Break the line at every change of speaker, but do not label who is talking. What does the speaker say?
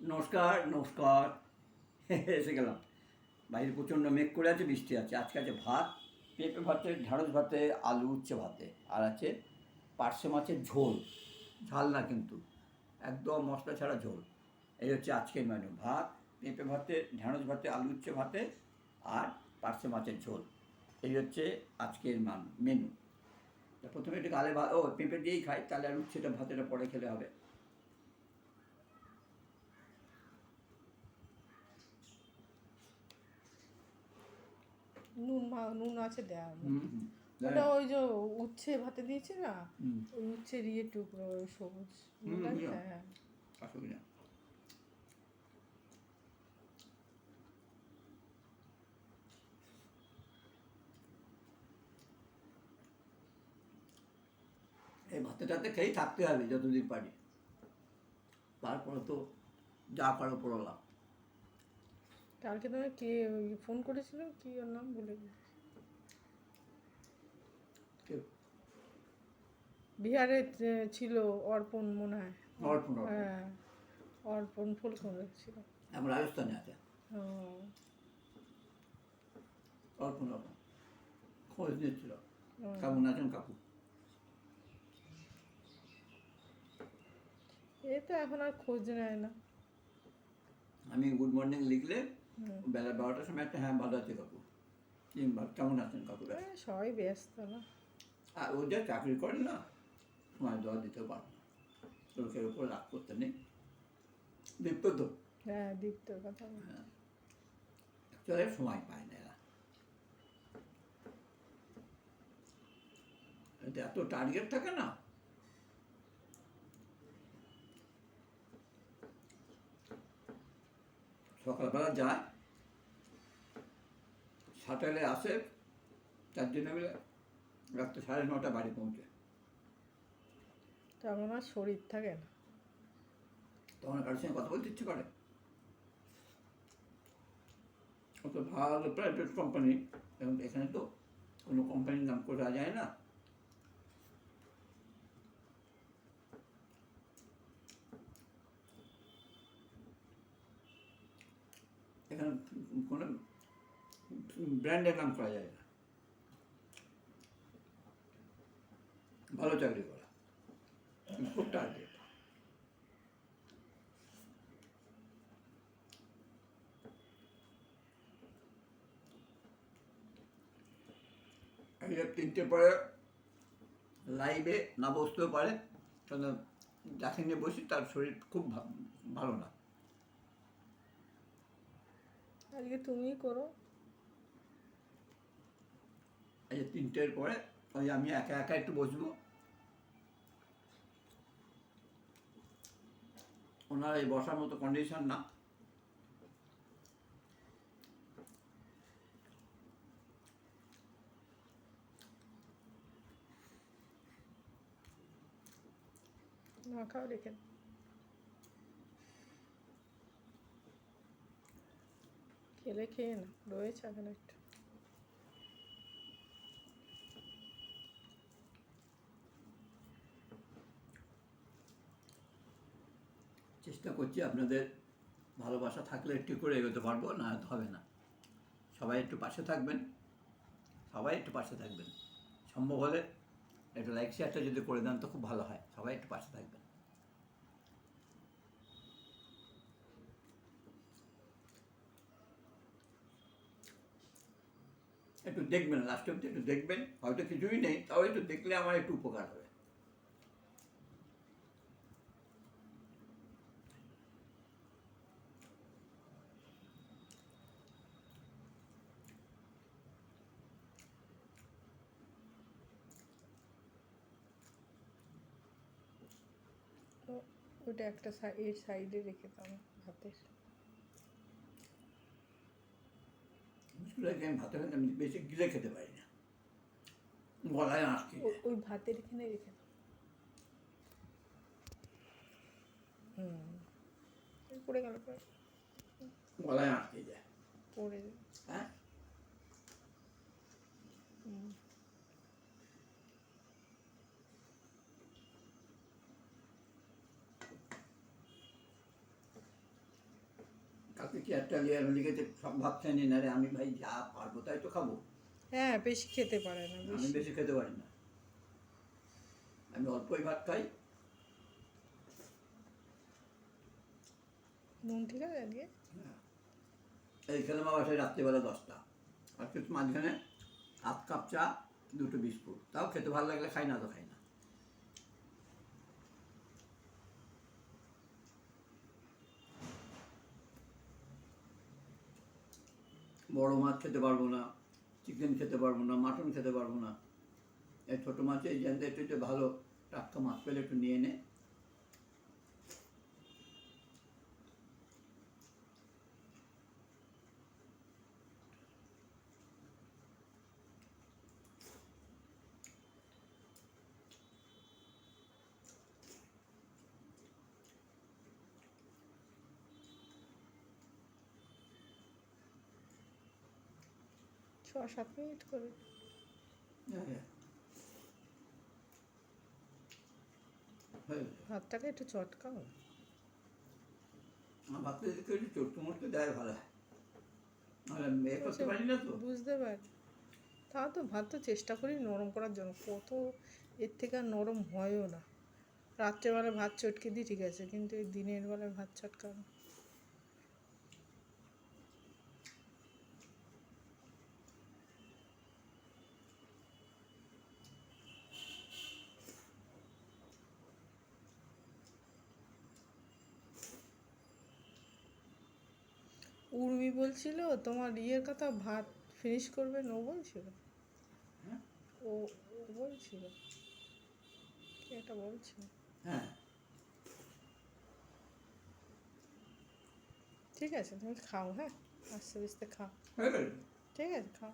নমস্কার নমস্কার। এসে গেলাম। বাইরে প্রচণ্ড মেঘ করে আছে, বৃষ্টি আছে। আজকে আছে ভাত, পেঁপে ভাতে ঢ্যাঁড়স ভাতে, আলু উচ্ছে ভাতে। আর আছে পার্শে মাছের ঝোল। ঝাল না কিন্তু, একদম মশলা ছাড়া ঝোল। এই হচ্ছে আজকের মেনু ভাত, পেঁপে ভাতে ঢ্যাঁড়স ভাতে, আলু উচ্ছে ভাতে আর পার্শে মাছের ঝোল। এই হচ্ছে আজকের মান মেনু প্রথমে একটু গালে ভাত ও, পেঁপে দিয়েই খাই, তাহলে আর উচ্ছেটা ভাতেটা পরে খেলে হবে।
নুন মা নুন আছে দেওয়া ওটা ওই যে উচ্ছে ভাতে দিয়েছে না? ওই উচ্ছের ইয়ে টুকরো সবুজ। হ্যাঁ
অসুবিধা এই ভাতে টাতে খেয়েই থাকতে হবে যতদিন পারি। তারপরে তো যা করো পড়লাম।
কালকে তুমি কে ফোন করেছিল? কি ওর নাম বলে। বিহারে ছিল অর্পণ মনে হয়।
অর্পণ।
হ্যাঁ অর্পণ ফুল করেছিল
এখন রাজস্থানে আছে। অর্পণ অর্পণ। খোঁজ নিচ্ছিল।
ও।
কেমন আছেন কাকু?
এ তো এখন আর খোঁজ নেয় না।
আমি গুড মর্নিং লিখলে। বেলা বারোটার সময় একটা হ্যাঁ ভালো আছে কাকু। তিনবার কেমন আছেন কাকু?
সবাই ব্যস্ত না।
আর ও যা চাকরি করেন না সময় দেওয়া দিতে পারে না। লোকের উপর রাগ করতে নেই। দীপ্ত তো।
হ্যাঁ দীপ্তর কথা বল।
চলে সময় পায় না এরা। এত টার্গেট থাকে না। সকালবেলা যায় সাটালে আসে চারজনে মিলে রাত্রে সাড়ে নটা বাড়ি পৌঁছে।
তখন আর শরীর থাকে না।
তখন কারোর সঙ্গে কথা বলতে ইচ্ছে করে। অত ভালো প্রাইভেট কোম্পানি এবং এখানে তো কোনো কোম্পানির নাম করা যায় না। এখানে কোনো ব্র্যান্ডের নাম করা যায় না। ভালো চাকরি করা। খুব টার্গেট তিনটে পরে লাইভে না বসতেও পারে কারণ যাকে নিয়ে বসি তার শরীর খুব ভালো না।
আজকে তুমিই করো।
এই তিনটের পরে ওই আমি একা একা একটু বসবো। ওনার এই বসার মতো কন্ডিশন না।
না খাও রেখে খেলে খেয়ে না রয়েছে এখন একটু।
চেষ্টা করছি আপনাদের ভালোবাসা থাকলে একটু করে এগোতে পারব, না হবে না। সবাই একটু পাশে থাকবেন, সবাই একটু পাশে থাকবেন। সম্ভব হলে একটু লাইক শেয়ারটা যদি করে দেন তো খুব ভালো হয়। সবাই একটু পাশে থাকবেন। একটু দেখবেন লাস্ট অব্দি একটু দেখবেন, হয়তো কিছুই নেই, তাও একটু দেখলে আমার একটু উপকার হবে।
ওটা একটা এর সাইডে রেখে দাও হাতের
মুশকিল আমি ভাতে ভাতে আমি বেশি গিলে খেতে পারি না। গলায় আঁটকে।
ওই ভাতের এখানে রেখে দাও। পড়ে গেল
গলায় আঁটকে যায়।
পড়ে।
হ্যাঁ? কালকে কি একটা লিয়ার লিখেছে সব ভাত খাইনি না রে আমি ভাই যা পারব তাই তো খাব।
হ্যাঁ বেশি খেতে পারে না
আমি
বেশি।
খেতে পারি না। আমি অল্পই ভাত খাই।
নুন ঠিক আছে আজকে?
এই খেলাম আবার সেই রাত্রিবেলা দশটা। আর কিছু মাঝখানে হাফ কাপ চা দুটো বিস্কুট। তাও খেতে ভালো লাগলে খাই না তো খাই না। বড় মাছ খেতে পারব না চিকেন খেতে পারব না মাটন খেতে পারব না। এই ছোটো মাছে, এই জ্যান্ত একটু ভালো, টাটকা মাছ পেলে একটু নিয়ে নে।
ছ সাত মিনিট করে।
হ্যাঁ, হ্যাঁ।
ভাতটাকে একটু চটকাও।
যদি একটু চটকু মটকু দেয় ভালো
বুঝতে পারি তা। তো ভাত তো চেষ্টা করি নরম করার জন্য। কত এর থেকে আর নরম হয়ও না। রাত্রেবেলা ভাত চটকে দিই ঠিক আছে। কিন্তু এই দিনের বেলায় ভাত চটকানো। বলছিল তোমার ইয়ের কথা ভাত ফিনিশ করবেন ও বলছিল।
হ্যাঁ?
ও ও বলছিল। কি একটা বলছিল?
হ্যাঁ।
ঠিক আছে তুমি খাও হ্যাঁ? আস্তে আস্তে খাও ঠিক আছে খাও।